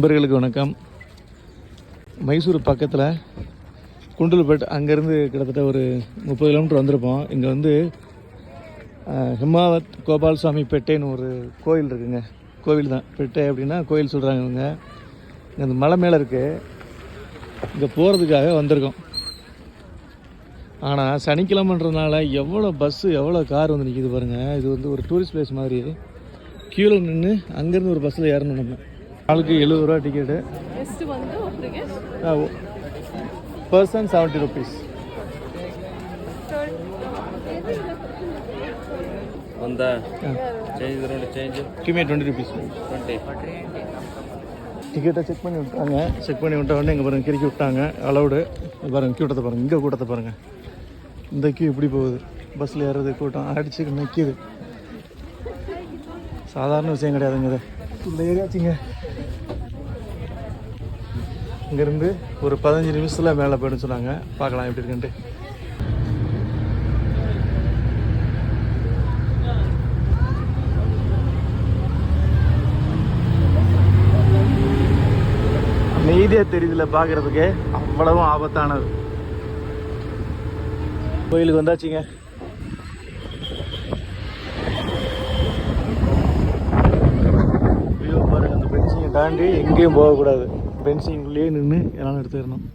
நண்பர்களுக்கு வணக்கம். மைசூர் பக்கத்தில் குண்டல்பேட் அங்கேருந்து கிட்டத்தட்ட ஒரு முப்பது கிலோமீட்டர் வந்திருப்போம். இங்கே வந்து ஹிமாவத் கோபால் சுவாமி பெட்டைன்னு ஒரு கோயில் இருக்குங்க. கோவில் தான் பெட்டை அப்படின்னா கோயில் சொல்கிறாங்க இவங்க. இங்கே அந்த மலை மேலே இருக்குது இங்கே போகிறதுக்காக வந்திருக்கோம். ஆனால் சனிக்கிழமைன்றதுனால எவ்வளோ பஸ்ஸு எவ்வளோ கார் வந்து நிற்கிது பாருங்கள் இது வந்து ஒரு டூரிஸ்ட் பிளேஸ் மாதிரி. க்யூவில் நின்று அங்கேருந்து ஒரு பஸ்ஸில் ஏறணும் நம்ம. ஆளுக்கு எழுபது ரூபா டிக்கெட்டு ಎಷ್ಟು ಬಂದು ಒಬ್ಬರಿಗೆ ಪರ್ಸನ್ ಸೆವೆಂಟಿ ರುಪೀಸ್ ಒಂದ ಚೇಂಜ್ ಇದ್ರಲ್ಲಿ ಚೇಂಜ್ கிமே டுவெண்ட்டி ருபீஸ் ಟ್ವೆಂಟಿ டிக்கெட்டை செக் பண்ணி விட்டாங்க செக் பண்ணி விட்ட உடனே இங்கே பாருங்க கிறுக்கி விட்டாங்க அலௌடு பாருங்க கூட்டத்தை பாருங்க இங்கே கூட்டத்தை பாருங்க இந்த கியூ இப்படி போகுது பஸ்ஸில் ஏறுறது கூட்டம் அடிச்சு நிற்கிது சாதாரண விஷயம் கிடையாதுங்க இது இந்த ஏரியாச்சுங்க இங்கேருந்து ஒரு பதினஞ்சு நிமிஷத்தில் மேலே போயிடும் சொன்னாங்க. பார்க்கலாம் எப்படி இருக்குன்ட்டு. நீதியாக தெரியுதுல பார்க்குறதுக்கு அவ்வளவும் ஆபத்தானது. கோயிலுக்கு வந்தாச்சுங்க. தாண்டி எங்கேயும் போகக்கூடாது. பென்சிங்குள்ளேயே நின்று எல்லாம் எடுத்துடணும்